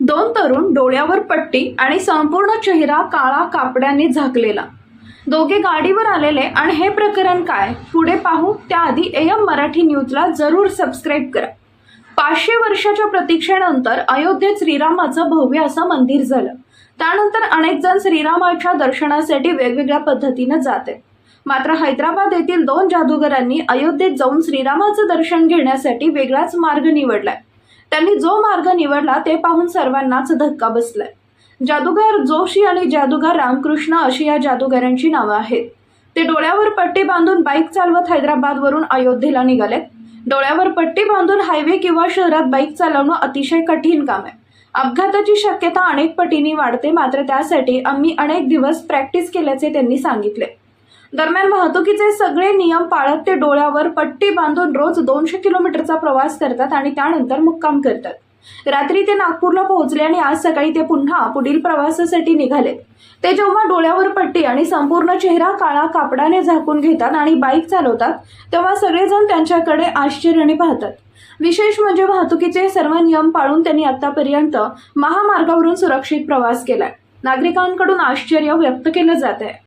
दोन तरुण डोळ्यावर पट्टी आणि संपूर्ण चेहरा काळा कापड्याने झाकलेला. दोघे गाडीवर आलेले आणि हे प्रकरण काय? पुढे पाहू. त्याआधी एम मराठी न्यूजला जरूर सबस्क्राईब करा. पाचशे वर्षाच्या प्रतीक्षेनंतर अयोध्येत श्रीरामाचं भव्य असं मंदिर झालं. त्यानंतर अनेक जण श्रीरामाच्या दर्शनासाठी वेगवेगळ्या पद्धतीनं जात. आहेत मात्र हैदराबाद येथील दोन जादूगरांनी अयोध्येत जाऊन श्रीरामाचं दर्शन घेण्यासाठी वेगळाच मार्ग निवडलाय. त्यांनी जो मार्ग निवडला ते पाहून सर्वांनाच धक्का बसलाय. जादूगार जोशी आणि जादूगार रामकृष्ण अशी या जादूगारांची नावं आहेत. ते डोळ्यावर पट्टी बांधून बाईक चालवत हैदराबादवरून अयोध्येला निघालेत. डोळ्यावर पट्टी बांधून हायवे किंवा शहरात बाईक चालवणं अतिशय कठीण काम आहे. अपघाताची शक्यता अनेक पटींनी वाढते मात्र त्यासाठी आम्ही अनेक दिवस प्रॅक्टिस केल्याचे त्यांनी सांगितले. दरम्यान वाहतुकीचे सगळे नियम पाळत ते डोळ्यावर पट्टी बांधून रोज दोनशे किलोमीटरचा प्रवास करतात आणि त्यानंतर मुक्काम करतात. रात्री ते नागपूरला पोहोचले आणि आज सकाळी ते पुन्हा पुढील प्रवासासाठी निघाले. ते जेव्हा डोळ्यावर पट्टी आणि संपूर्ण चेहरा काळा कापडाने झाकून घेतात आणि बाईक चालवतात तेव्हा सगळेजण त्यांच्याकडे आश्चर्याने पाहतात. विशेष म्हणजे वाहतुकीचे सर्व नियम पाळून त्यांनी आतापर्यंत महामार्गावरून सुरक्षित प्रवास केलाय. नागरिकांकडून आश्चर्य व्यक्त केलं जात आहे